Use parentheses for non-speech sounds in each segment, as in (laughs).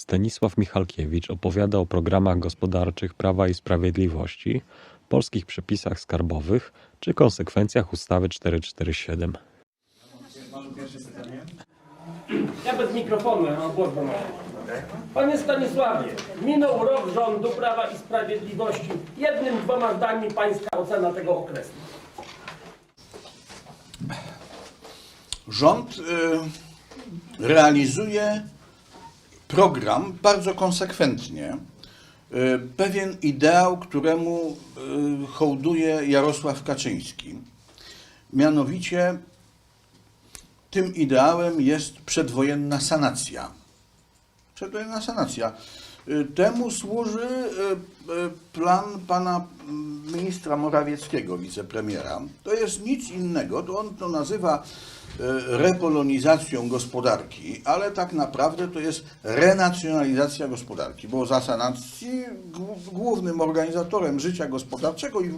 Stanisław Michalkiewicz opowiada o programach gospodarczych Prawa i Sprawiedliwości, polskich przepisach skarbowych czy konsekwencjach ustawy 447. Ja bez mikrofonu, ja mam głos. Panie Stanisławie, minął rok rządu Prawa i Sprawiedliwości. Jednym, dwoma zdaniami pańska ocena tego okresu. Rząd y, realizuje program bardzo konsekwentnie. Y, pewien ideał, któremu y, hołduje Jarosław Kaczyński. Mianowicie tym ideałem jest przedwojenna sanacja. Przedwojenna sanacja. Y, Temu służy y, y, plan pana mm, ministra Morawieckiego, wicepremiera. To jest nic innego, to on to nazywa repolonizacją gospodarki, ale tak naprawdę to jest renacjonalizacja gospodarki, bo za sanacji głó- głównym organizatorem życia gospodarczego i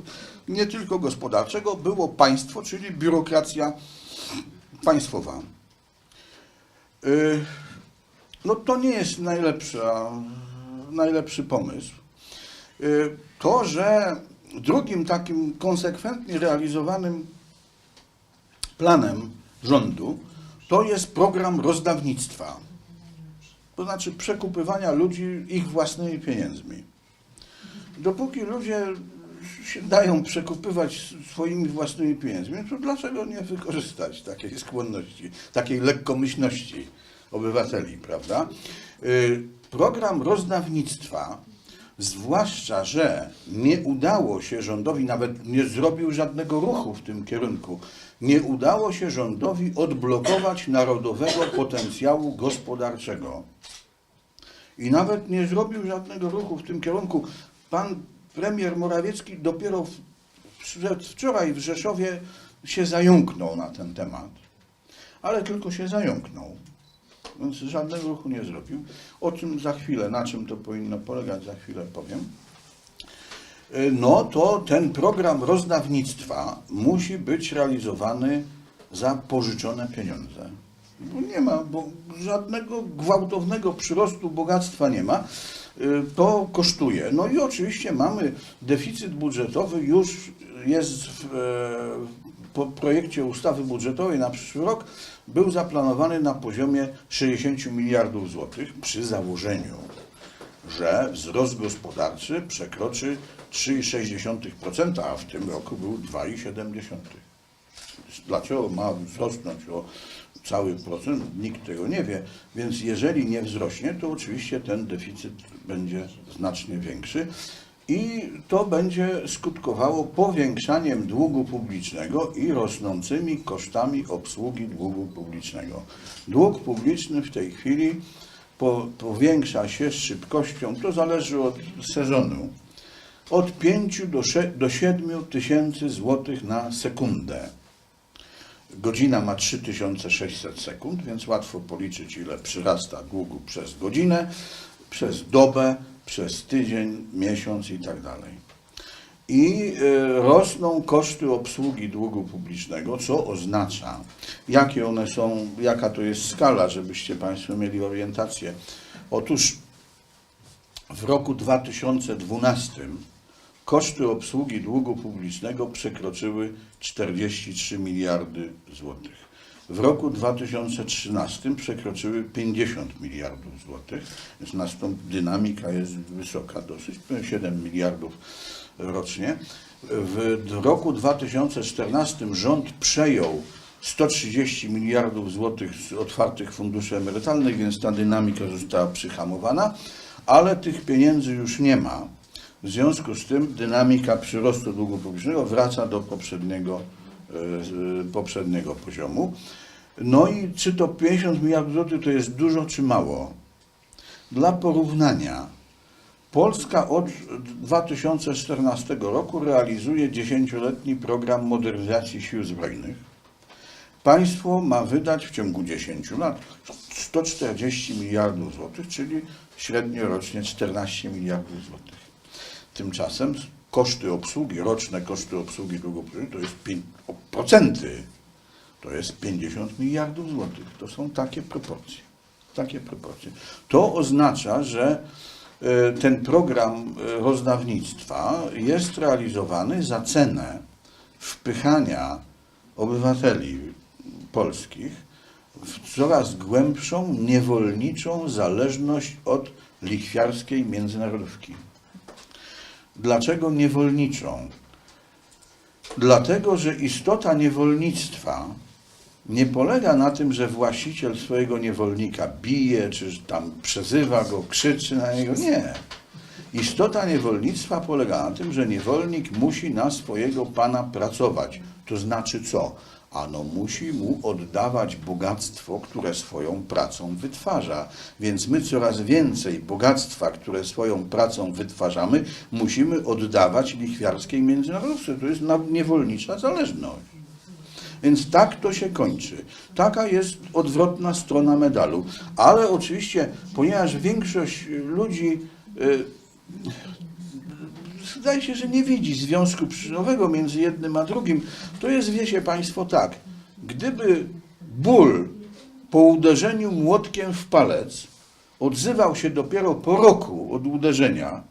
nie tylko gospodarczego było państwo, czyli biurokracja państwowa. No to nie jest najlepsza, najlepszy pomysł. Y, To, że drugim takim konsekwentnie realizowanym planem rządu to jest program rozdawnictwa. To znaczy przekupywania ludzi ich własnymi pieniędzmi. Dopóki ludzie się dają przekupywać swoimi własnymi pieniędzmi, to dlaczego nie wykorzystać takiej skłonności, takiej lekkomyślności obywateli, prawda? Y, Program rozdawnictwa, zwłaszcza, że nie udało się rządowi, nawet nie zrobił żadnego ruchu w tym kierunku, nie udało się rządowi odblokować narodowego potencjału gospodarczego i nawet nie zrobił żadnego ruchu w tym kierunku. Pan premier Morawiecki dopiero w- przedwczoraj w Rzeszowie się zająknął na ten temat, ale tylko się zająknął. Więc żadnego ruchu nie zrobił. O czym za chwilę, na czym to powinno polegać, za chwilę powiem. Y, No to ten program rozdawnictwa musi być realizowany za pożyczone pieniądze. Bo nie ma, bo żadnego gwałtownego przyrostu bogactwa nie ma. Y, To kosztuje. No i oczywiście mamy deficyt budżetowy, już jest w, e, po projekcie ustawy budżetowej na przyszły rok, był zaplanowany na poziomie 60 miliardów złotych przy założeniu, że wzrost gospodarczy przekroczy 3,6%, a w tym roku był 2,7%. Dlaczego ma wzrosnąć o cały procent? Nikt tego nie wie. Więc jeżeli nie wzrośnie, to oczywiście ten deficyt będzie znacznie większy. I to będzie skutkowało powiększaniem długu publicznego i rosnącymi kosztami obsługi długu publicznego. Dług publiczny w tej chwili po, powiększa się z szybkością, to zależy od sezonu, od 5 do, do 7 tysięcy złotych na sekundę. Godzina ma 3600 sekund, więc łatwo policzyć, ile przyrasta długu przez godzinę, przez dobę, przez tydzień, miesiąc i tak dalej. I y, rosną koszty obsługi długu publicznego, co oznacza, jakie one są, jaka to jest skala, żebyście Państwo mieli orientację. Otóż w roku 2012 koszty obsługi długu publicznego przekroczyły 43 miliardy złotych. W roku 2013 przekroczyły 50 miliardów złotych, więc nastąp dynamika jest wysoka dosyć, 7 miliardów rocznie. W roku 2014 rząd przejął 130 miliardów złotych z otwartych funduszy emerytalnych, więc ta dynamika została przyhamowana, ale tych pieniędzy już nie ma. W związku z tym dynamika przyrostu długu publicznego wraca do poprzedniego, poprzedniego poziomu. No i czy to 50 miliardów złotych to jest dużo czy mało? Dla porównania, Polska od 2014 roku realizuje 10-letni program modernizacji sił zbrojnych. Państwo ma wydać w ciągu 10 lat 140 miliardów złotych, czyli średnio rocznie 14 miliardów złotych. Tymczasem koszty obsługi, roczne koszty obsługi długu to jest pięć- o procenty. To jest 50 miliardów złotych. To są takie proporcje. Takie proporcje. To oznacza, że e, ten program e, rozdawnictwa jest realizowany za cenę wpychania obywateli polskich w coraz głębszą, niewolniczą zależność od lichwiarskiej międzynarodówki. Dlaczego niewolniczą? Dlatego, że istota niewolnictwa nie polega na tym, że właściciel swojego niewolnika bije, czy tam przezywa go, krzyczy na niego. Nie. Istota niewolnictwa polega na tym, że niewolnik musi na swojego pana pracować. To znaczy co? Ano musi mu oddawać bogactwo, które swoją pracą wytwarza. Więc my coraz więcej bogactwa, które swoją pracą wytwarzamy, musimy oddawać lichwiarskiej międzynarodówce. To jest niewolnicza zależność. Więc tak to się kończy. Taka jest odwrotna strona medalu. Ale oczywiście, ponieważ większość ludzi y, zdaje się, że nie widzi związku przyczynowego między jednym a drugim, to jest, wiecie Państwo, tak. Gdyby ból po uderzeniu młotkiem w palec odzywał się dopiero po roku od uderzenia,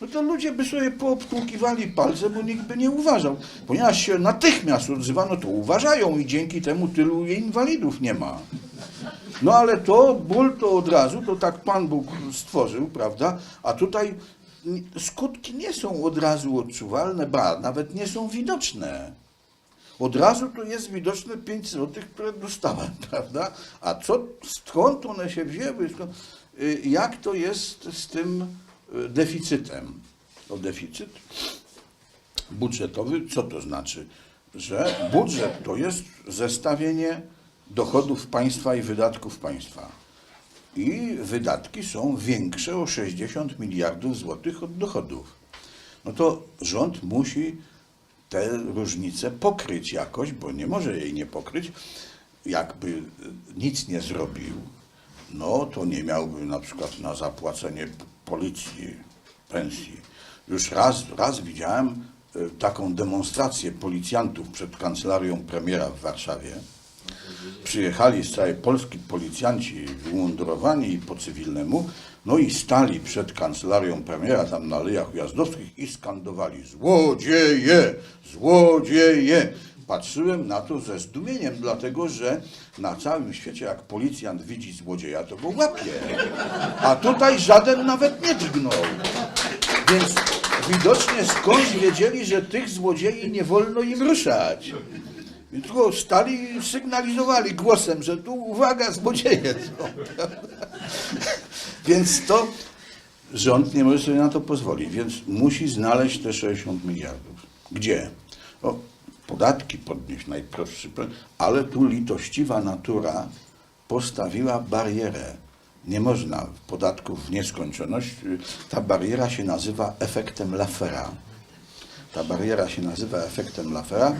no to ludzie by sobie poobtłukiwali palce, bo nikt by nie uważał. Ponieważ się natychmiast odzywa, no to uważają i dzięki temu tylu inwalidów nie ma. No ale to ból to od razu, to tak Pan Bóg stworzył, prawda? A tutaj skutki nie są od razu odczuwalne, ba, nawet nie są widoczne. Od razu to jest widoczne 5 zł, które dostałem, (laughs) prawda? A co, skąd one się wzięły? Y, jak to jest z tym y, deficytem? No deficyt budżetowy, co to znaczy? Że budżet to jest zestawienie dochodów państwa i wydatków państwa. I wydatki są większe o 60 miliardów złotych od dochodów. No to rząd musi te różnice pokryć jakoś, bo nie może jej nie pokryć. Jakby nic nie zrobił, no to nie miałby na przykład na zapłacenie policji pensji. Już raz, raz widziałem y, taką demonstrację policjantów przed kancelarią premiera w Warszawie. Przyjechali z całej Polski policjanci umundurowani po cywilnemu, no i stali przed kancelarią premiera tam na Alejach Ujazdowskich i skandowali złodzieje, złodzieje. Patrzyłem na to ze zdumieniem, dlatego że na całym świecie jak policjant widzi złodzieja, to go łapie. A tutaj żaden nawet nie drgnął. Więc widocznie skądś wiedzieli, że tych złodziei nie wolno im ruszać. Tylko stali i sygnalizowali głosem, że tu uwaga, złodzieje są. (laughs) Więc to rząd nie może sobie na to pozwolić, więc musi znaleźć te 60 miliardów. Gdzie? O, podatki podnieść, najprostszy, pro- ale tu litościwa natura postawiła barierę. Nie można podatków w nieskończoność. Ta bariera się nazywa efektem Laffera. Ta bariera się nazywa efektem Laffera.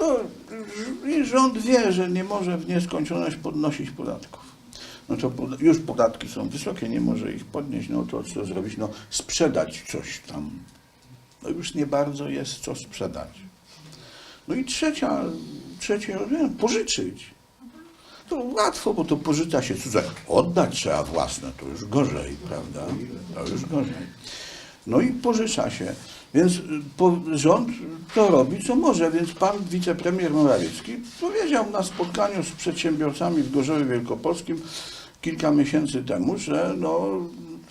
No, I rząd wie, że nie może w nieskończoność podnosić podatków. No to poda- już podatki są wysokie, nie może ich podnieść, no to co zrobić? No sprzedać coś tam. No już nie bardzo jest co sprzedać. No i trzecia, trzecie rozwiązanie, pożyczyć. To łatwo, bo to pożycza się cudze. Oddać trzeba własne, to już gorzej, prawda? To już gorzej. No i pożycza się. Więc y, rząd to robi, co może. Więc pan wicepremier Morawiecki powiedział na spotkaniu z przedsiębiorcami w Gorzowie Wielkopolskim kilka miesięcy temu, że no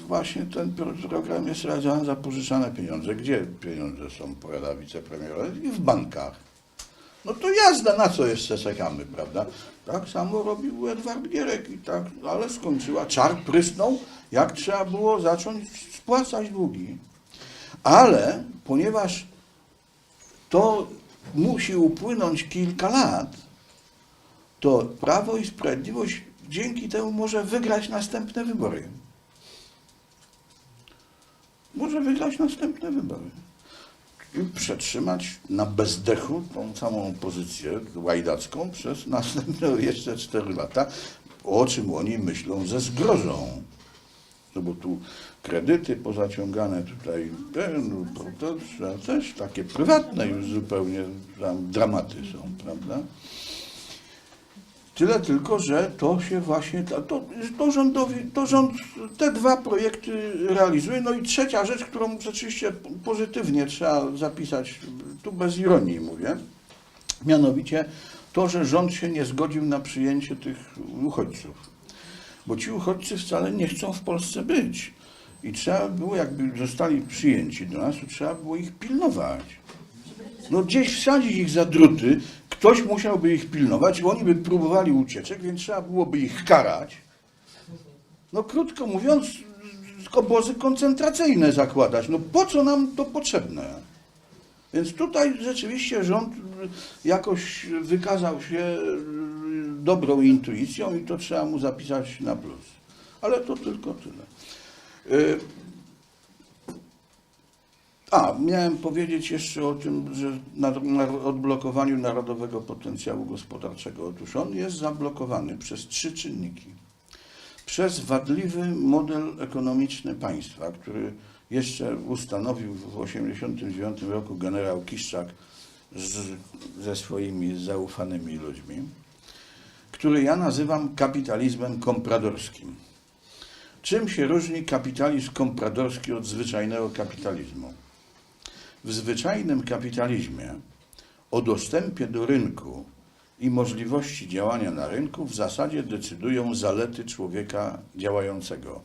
właśnie ten pro- program jest realizowany za pożyczane pieniądze. Gdzie pieniądze są, powiada wicepremier? I w bankach. No to jazda, na co jeszcze czekamy, prawda? Tak samo robił Edward Gierek i tak, ale skończyła. Czar prysnął, jak trzeba było zacząć spłacać długi. Ale ponieważ to musi upłynąć kilka lat, to Prawo i Sprawiedliwość dzięki temu może wygrać następne wybory. Może wygrać następne wybory i przetrzymać na bezdechu tą całą opozycję łajdacką przez następne jeszcze 4 lata, o czym oni myślą ze zgrozą. No bo tu kredyty pozaciągane tutaj, ten, to to też takie prywatne już zupełnie tam dramaty są, prawda? Tyle tylko, że to się właśnie, to, to rządowi, to rząd te dwa projekty realizuje. No i trzecia rzecz, którą rzeczywiście pozytywnie trzeba zapisać, tu bez ironii mówię, mianowicie to, że rząd się nie zgodził na przyjęcie tych uchodźców. Bo ci uchodźcy wcale nie chcą w Polsce być. I trzeba było, jakby zostali przyjęci do nas, trzeba było ich pilnować. No gdzieś wsadzić ich za druty, ktoś musiałby ich pilnować, bo oni by próbowali ucieczek, więc trzeba byłoby ich karać. No krótko mówiąc, obozy koncentracyjne zakładać. No po co nam to potrzebne? Więc tutaj rzeczywiście rząd jakoś wykazał się dobrą intuicją i to trzeba mu zapisać na plus. Ale to tylko tyle. Y, a, miałem powiedzieć jeszcze o tym, że na, na odblokowaniu narodowego potencjału gospodarczego. Otóż on jest zablokowany przez trzy czynniki. Przez wadliwy model ekonomiczny państwa, który jeszcze ustanowił w 1989 roku generał Kiszczak z, ze swoimi zaufanymi ludźmi, który ja nazywam kapitalizmem kompradorskim. Czym się różni kapitalizm kompradorski od zwyczajnego kapitalizmu? W zwyczajnym kapitalizmie o dostępie do rynku i możliwości działania na rynku w zasadzie decydują zalety człowieka działającego.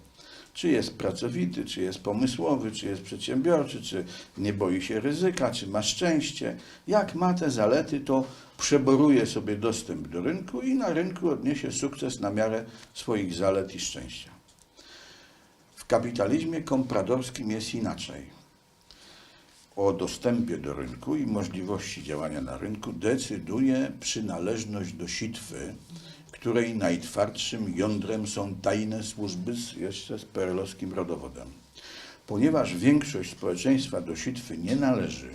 Czy jest pracowity, czy jest pomysłowy, czy jest przedsiębiorczy, czy nie boi się ryzyka, czy ma szczęście. Jak ma te zalety, to przeboruje sobie dostęp do rynku i na rynku odniesie sukces na miarę swoich zalet i szczęścia. Kapitalizmie kompradorskim jest inaczej o dostępie do rynku i możliwości działania na rynku decyduje przynależność do sitwy, której najtwardszym jądrem są tajne służby z, jeszcze z perelowskim rodowodem. Ponieważ większość społeczeństwa do sitwy nie należy,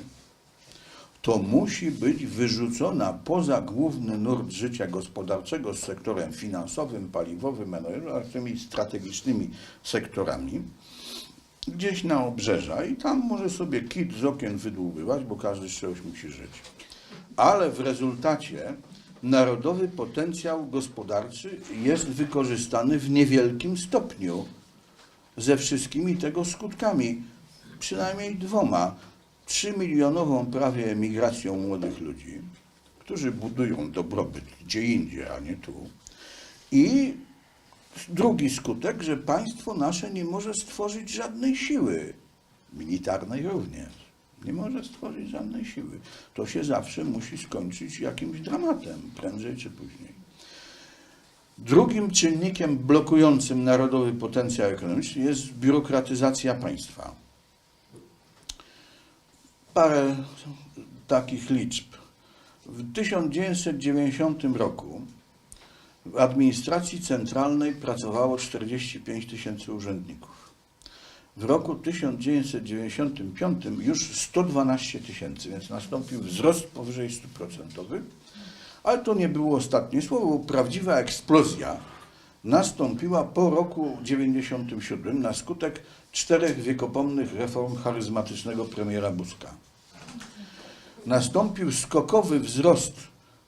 to musi być wyrzucona poza główny nurt życia gospodarczego z sektorem finansowym, paliwowym, tymi strategicznymi sektorami, gdzieś na obrzeża i tam może sobie kit z okien wydłubywać, bo każdy z czegoś musi żyć. Ale w rezultacie narodowy potencjał gospodarczy jest wykorzystany w niewielkim stopniu ze wszystkimi tego skutkami, przynajmniej dwoma. Trzymilionową prawie emigracją młodych ludzi, którzy budują dobrobyt gdzie indziej, a nie tu. I Drugi skutek, że państwo nasze nie może stworzyć żadnej siły, militarnej również. Nie może stworzyć żadnej siły. To się zawsze musi skończyć jakimś dramatem, prędzej czy później. Drugim czynnikiem blokującym narodowy potencjał ekonomiczny jest biurokratyzacja państwa. Parę takich liczb. W 1990 roku w administracji centralnej pracowało 45 tysięcy urzędników. W roku 1995 już 112 tysięcy, więc nastąpił wzrost powyżej 100%. Ale to nie było ostatnie słowo, prawdziwa eksplozja nastąpiła po roku 97 na skutek czterech wiekopomnych reform charyzmatycznego premiera Buzka. Nastąpił skokowy wzrost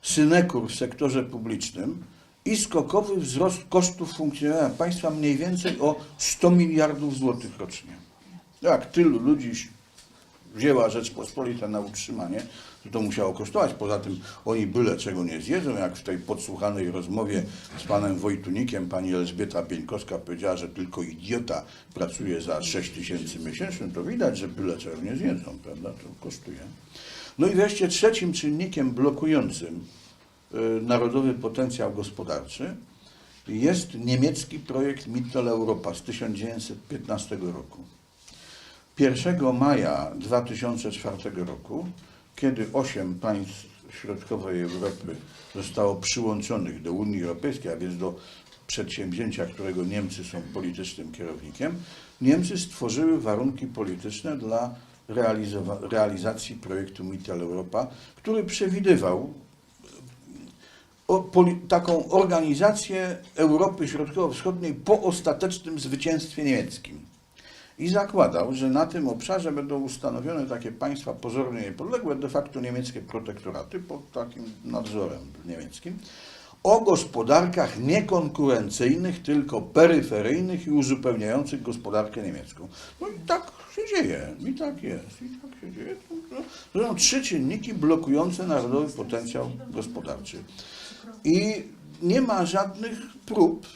synekur w sektorze publicznym, i skokowy wzrost kosztów funkcjonowania państwa mniej więcej o 100 miliardów złotych rocznie. Jak tylu ludzi wzięła Rzeczpospolita na utrzymanie, to to musiało kosztować. Poza tym oni byle czego nie zjedzą, jak w tej podsłuchanej rozmowie z panem Wojtunikiem pani Elżbieta Pieńkowska powiedziała, że tylko idiota pracuje za 6 tysięcy miesięcznie, to widać, że byle czego nie zjedzą, prawda? To kosztuje. No i wreszcie trzecim czynnikiem blokującym Y, narodowy potencjał gospodarczy jest niemiecki projekt Mitteleuropa z 1915 roku. 1 maja 2004 roku, kiedy osiem państw środkowej Europy zostało przyłączonych do Unii Europejskiej, a więc do przedsięwzięcia, którego Niemcy są politycznym kierownikiem, Niemcy stworzyły warunki polityczne dla realizacji projektu Mitteleuropa, który przewidywał poli, taką organizację Europy Środkowo-Wschodniej po ostatecznym zwycięstwie niemieckim. I zakładał, że na tym obszarze będą ustanowione takie państwa pozornie niepodległe, de facto niemieckie protektoraty pod takim nadzorem niemieckim. o gospodarkach niekonkurencyjnych, tylko peryferyjnych i uzupełniających gospodarkę niemiecką. No i tak się dzieje, i tak jest, i tak się dzieje. To są trzy czynniki blokujące narodowy potencjał gospodarczy. I nie ma żadnych prób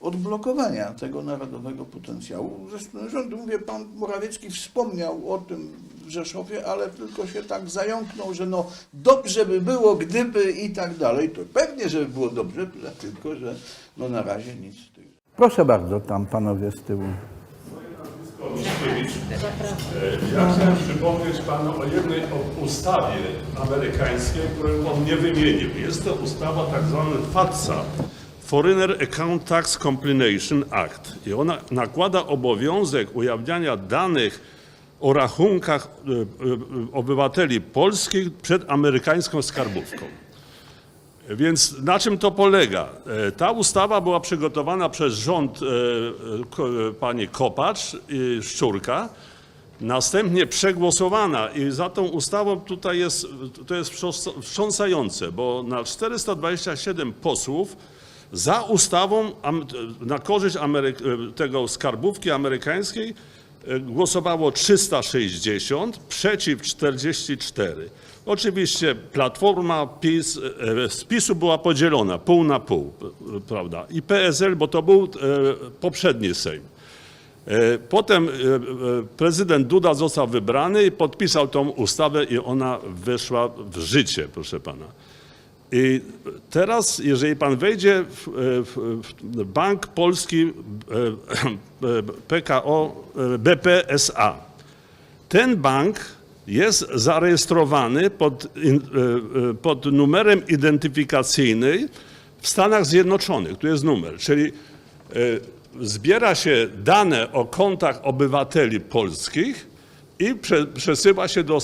odblokowania tego narodowego potencjału. Ze rządu, mówię, pan Morawiecki wspomniał o tym w Rzeszowie, ale tylko się tak zająknął, że no dobrze by było, gdyby i tak dalej. To pewnie, żeby było dobrze, tylko, że no na razie nic z. Proszę bardzo, tam panowie z tyłu. Miszkiewicz. E, Ja chciałem przypomnieć Panu o jednej ustawie amerykańskiej, której on nie wymienił. Jest to ustawa tak zwana FATSA, Foreigner Account Tax Compilation Act. I ona nakłada obowiązek ujawniania danych o rachunkach e, e, obywateli polskich przed amerykańską skarbówką. Więc na czym to polega? E, Ta ustawa była przygotowana przez rząd e, e, pani Kopacz Szczurka, następnie przegłosowana i za tą ustawą tutaj jest, to jest wstrząs- wstrząsające, bo na 427 posłów za ustawą na korzyść Amery- tego skarbówki amerykańskiej głosowało 360, przeciw 44. Oczywiście Platforma PiS, e, z PiSu była podzielona pół na pół, prawda? I PSL, bo to był e, poprzedni Sejm. E, Potem prezydent Duda został wybrany i podpisał tą ustawę i ona weszła w życie, proszę pana. I teraz, jeżeli pan wejdzie w, w, w Bank Polski e, e, PKO e, BPSA, ten bank jest zarejestrowany pod, pod numerem identyfikacyjnym w Stanach Zjednoczonych. Tu jest numer, czyli zbiera się dane o kontach obywateli polskich i prze, przesyła się do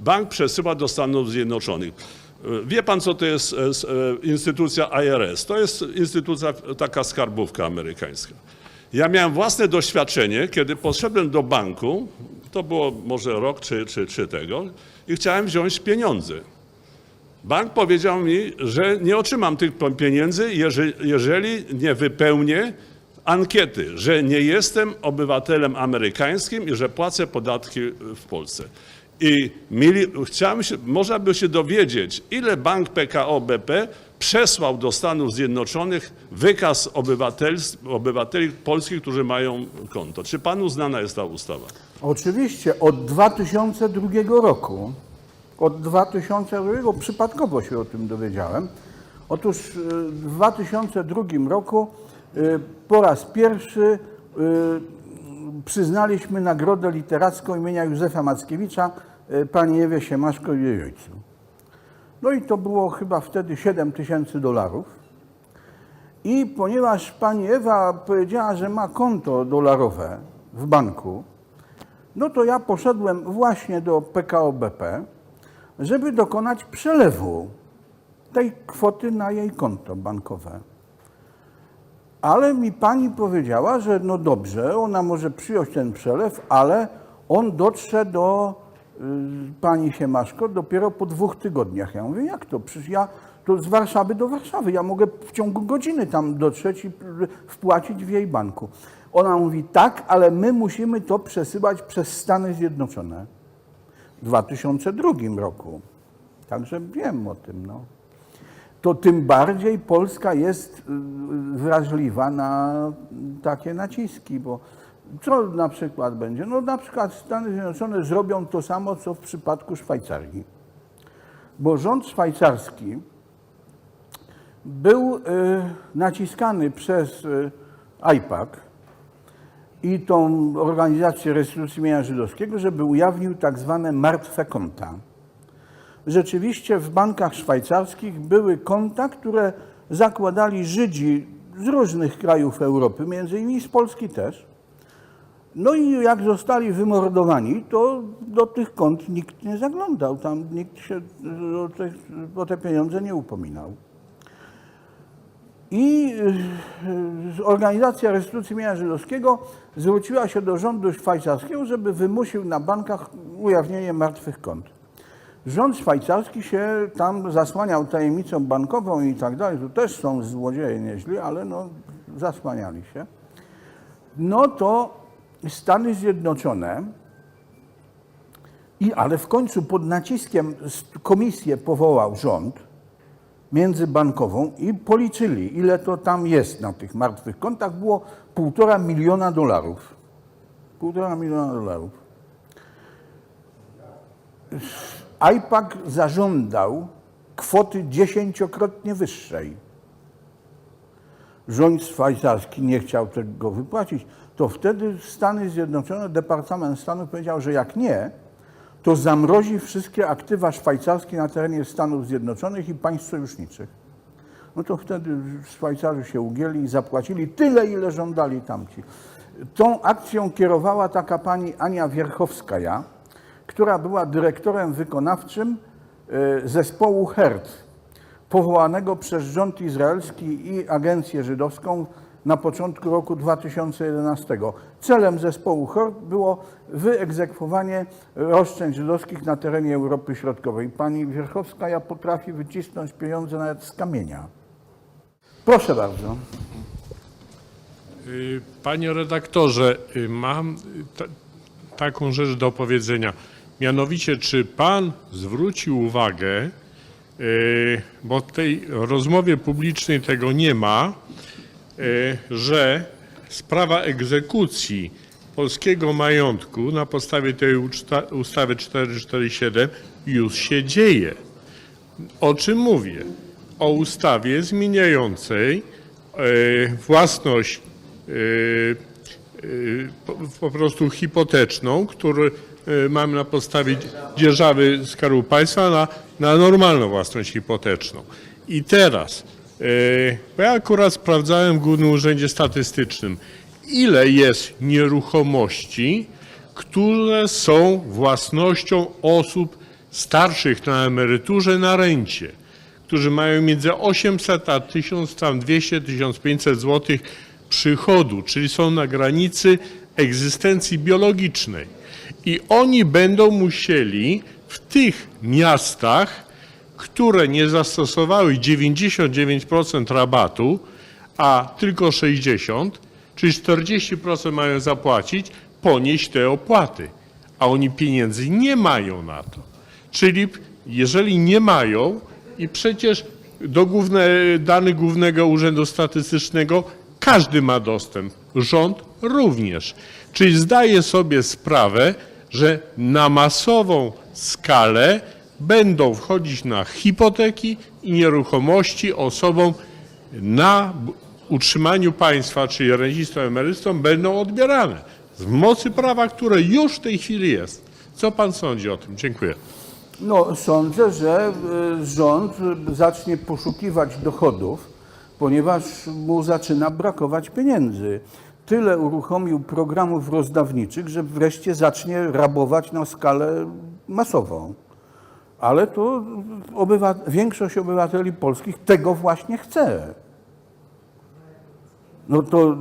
bank przesyła do Stanów Zjednoczonych. Wie pan, co to jest e, e, instytucja IRS? To jest instytucja, taka skarbówka amerykańska. Ja miałem własne doświadczenie, kiedy poszedłem do banku, to było może rok czy, czy, czy tego, i chciałem wziąć pieniądze. Bank powiedział mi, że nie otrzymam tych pieniędzy, jeżeli, jeżeli nie wypełnię ankiety, że nie jestem obywatelem amerykańskim i że płacę podatki w Polsce. I mieli, chciałem się, można by się dowiedzieć, ile bank PKO BP przesłał do Stanów Zjednoczonych wykaz obywateli polskich, którzy mają konto. Czy panu znana jest ta ustawa? Oczywiście od 2002 roku, od 2002 przypadkowo się o tym dowiedziałem. Otóż y, w 2002 roku y, po raz pierwszy y, przyznaliśmy nagrodę literacką imienia Józefa Mackiewicza y, pani Ewie Siemaszko i jej ojcu. No i to było chyba wtedy 7 tysięcy dolarów. I ponieważ pani Ewa powiedziała, że ma konto dolarowe w banku, no to ja poszedłem właśnie do PKO BP, żeby dokonać przelewu tej kwoty na jej konto bankowe. Ale mi pani powiedziała, że no dobrze, ona może przyjąć ten przelew, ale on dotrze do y, pani Siemaszko dopiero po dwóch tygodniach. Ja mówię, jak to? Przecież ja to z Warszawy do Warszawy. Ja mogę w ciągu godziny tam dotrzeć i y, wpłacić w jej banku. Ona mówi, tak, ale my musimy to przesyłać przez Stany Zjednoczone w 2002 roku. Także wiem o tym. No to tym bardziej Polska jest y, wrażliwa na takie naciski, bo co na przykład będzie? No na przykład Stany Zjednoczone zrobią to samo, co w przypadku Szwajcarii. Bo rząd szwajcarski był y, naciskany przez y, IPAC i tą organizację restytucji mienia żydowskiego, żeby ujawnił tak zwane martwe konta rzeczywiście w bankach szwajcarskich były konta, które zakładali Żydzi z różnych krajów Europy, między innymi z Polski też. No i jak zostali wymordowani, to do tych kont nikt nie zaglądał, tam nikt się o te, o te pieniądze nie upominał. I y, organizacja restytucji mienia żydowskiego zwróciła się do rządu szwajcarskiego, żeby wymusił na bankach ujawnienie martwych kont. Rząd szwajcarski się tam zasłaniał tajemnicą bankową i tak dalej. Tu też są złodzieje nieźli, ale no, zasłaniali się. No to Stany Zjednoczone, i, ale w końcu pod naciskiem komisję powołał rząd międzybankową i policzyli, ile to tam jest na tych martwych kontach. Było półtora miliona dolarów. Półtora miliona dolarów. IPAC zażądał kwoty dziesięciokrotnie wyższej. Rząd szwajcarski nie chciał tego wypłacić, to wtedy Stany Zjednoczone, Departament Stanu powiedział, że jak nie, to zamrozi wszystkie aktywa szwajcarskie na terenie Stanów Zjednoczonych i państw sojuszniczych. No to wtedy Szwajcarzy się ugięli i zapłacili tyle, ile żądali tamci. Tą akcją kierowała taka pani Ania Wierchowskaja, która była dyrektorem wykonawczym e, zespołu HERT, powołanego przez rząd izraelski i agencję żydowską na początku roku 2011. Celem zespołu HERT było wyegzekwowanie roszczeń żydowskich na terenie Europy Środkowej. Pani Wierchowskaja potrafi wycisnąć pieniądze nawet z kamienia. Proszę bardzo. Y, Panie redaktorze, y, mam y, ta, taką rzecz do powiedzenia. Mianowicie, czy pan zwrócił uwagę, bo w tej rozmowie publicznej tego nie ma, y, że sprawa egzekucji polskiego majątku na podstawie tej ustawy 447 już się dzieje. O czym mówię? O ustawie zmieniającej e, własność po, prostu hipoteczną, którą e, mamy na podstawie dzierżawy Skarbu Państwa na, na normalną własność hipoteczną. I teraz, e, bo ja akurat sprawdzałem w Głównym Urzędzie Statystycznym, ile jest nieruchomości, które są własnością osób starszych na emeryturze, na rencie, którzy mają między 800 a 1200, 1500 zł przychodu, czyli są na granicy egzystencji biologicznej. I oni będą musieli w tych miastach, które nie zastosowały 99% rabatu, a tylko 60%, czyli 40% mają zapłacić, ponieść te opłaty. A oni pieniędzy nie mają na to. Czyli jeżeli nie mają i przecież do główne, danych Głównego Urzędu Statystycznego każdy ma dostęp, rząd również. Czyli zdaje sobie sprawę, że na masową skalę będą wchodzić na hipoteki i nieruchomości osobom na utrzymaniu państwa, czyli rencistom, emerytom, będą odbierane z mocy prawa, które już w tej chwili jest. Co pan sądzi o tym? Dziękuję. No, sądzę, że y, rząd zacznie poszukiwać dochodów, ponieważ mu zaczyna brakować pieniędzy. Tyle uruchomił programów rozdawniczych, że wreszcie zacznie rabować na skalę masową. Ale to obywa- większość obywateli polskich tego właśnie chce. No to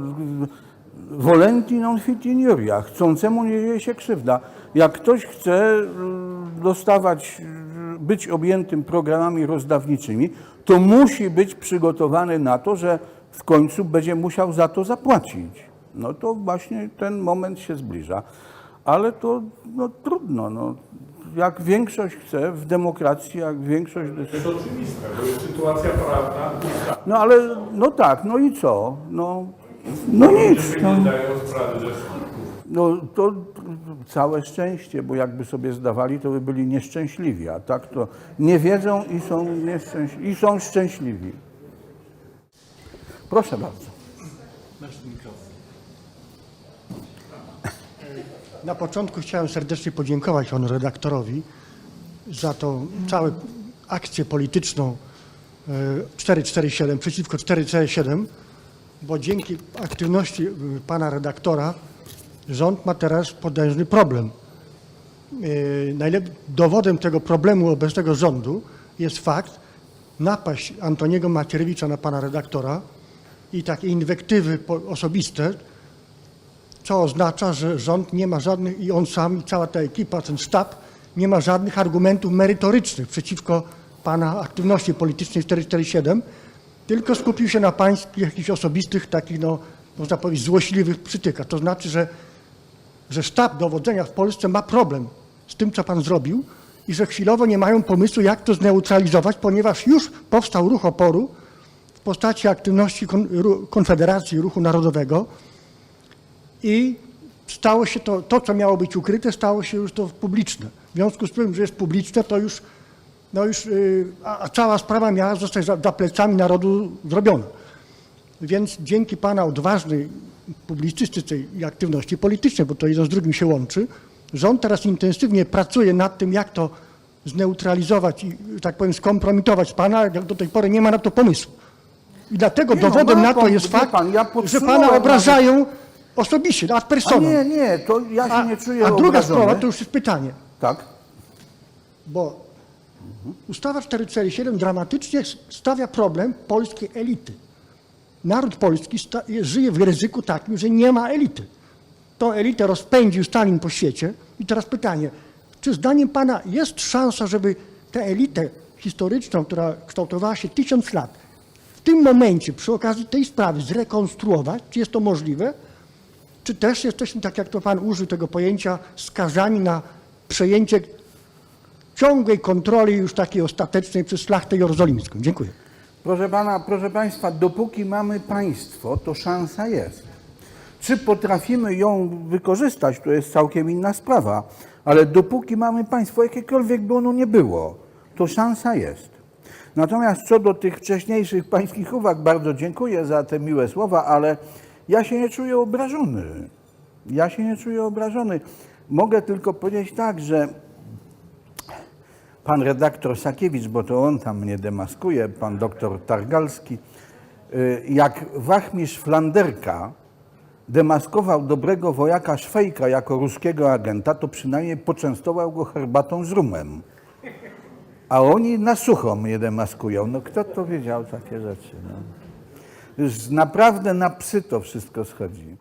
volenti non fit injuria. Chcącemu nie dzieje się krzywda. Jak ktoś chce y, dostawać, y, być objętym programami rozdawniczymi, to musi być przygotowany na to, że w końcu będzie musiał za to zapłacić. No to właśnie ten moment się zbliża. Ale to no, trudno. No. Jak większość chce w demokracji, jak większość To jest oczywiste, to jest sytuacja prawna. no ale, no tak, no i co? No, no nic. No, no to całe szczęście, bo jakby sobie zdawali, to by byli nieszczęśliwi, a tak to nie wiedzą i są, nieszczęśliwi, i są szczęśliwi. Proszę bardzo. Na początku chciałem serdecznie podziękować panu redaktorowi za tą całą akcję polityczną e, 447 przeciwko 447, bo dzięki aktywności e, pana redaktora rząd ma teraz potężny problem. E, Dowodem tego problemu obecnego rządu jest fakt napaść Antoniego Macierewicza na pana redaktora i takie inwektywy osobiste, co oznacza, że rząd nie ma żadnych i on sam i cała ta ekipa, ten sztab nie ma żadnych argumentów merytorycznych przeciwko pana aktywności politycznej 447, tylko skupił się na pańskich jakichś osobistych, takich, no, można powiedzieć, złośliwych przytykach. To znaczy, że, że sztab dowodzenia w Polsce ma problem z tym, co pan zrobił i że chwilowo nie mają pomysłu, jak to zneutralizować, ponieważ już powstał ruch oporu w postaci aktywności Konfederacji Ruchu Narodowego i stało się to, to, co miało być ukryte, stało się już to publiczne. W związku z tym, że jest publiczne, to już, no już yy, a, cała sprawa miała zostać za, za plecami narodu zrobiona. Więc dzięki Pana odważnej publicystyce i aktywności politycznej, bo to jedno z drugim się łączy, rząd teraz intensywnie pracuje nad tym, jak to zneutralizować i, tak powiem, skompromitować Pana, jak do tej pory nie ma na to pomysłu. I dlatego Nie no, dowodem ma na to pan, jest fakt, pan, ja że Pana obrażają osobiście, ad A personam. nie, nie, to ja się nie czuję a druga obrażony. sprawa to już jest pytanie, Tak. bo ustawa 447 dramatycznie stawia problem polskiej elity. Naród polski sta- żyje w ryzyku takim, że nie ma elity. Tą elitę rozpędził Stalin po świecie. I teraz pytanie, czy zdaniem Pana jest szansa, żeby tę elitę historyczną, która kształtowała się tysiąc lat, w tym momencie przy okazji tej sprawy zrekonstruować? Czy jest to możliwe? Czy też jesteśmy, tak jak to Pan użył tego pojęcia, skazani na przejęcie ciągłej kontroli już takiej ostatecznej przez szlachtę jerozolimską? Dziękuję. Proszę pana, proszę państwa, dopóki mamy państwo, to szansa jest. Czy potrafimy ją wykorzystać, to jest całkiem inna sprawa, ale dopóki mamy państwo, jakiekolwiek by ono nie było, to szansa jest. Natomiast co do tych wcześniejszych pańskich uwag, bardzo dziękuję za te miłe słowa, ale ja się nie czuję obrażony. Ja się nie czuję obrażony. Mogę tylko powiedzieć tak, że pan redaktor Sakiewicz, bo to on tam mnie demaskuje, pan doktor Targalski, y, jak wachmistrz Flanderka demaskował dobrego wojaka Szwejka jako ruskiego agenta, to przynajmniej poczęstował go herbatą z rumem. A oni na sucho mnie demaskują. No kto to wiedział takie rzeczy? No. Już naprawdę na psy to wszystko schodzi.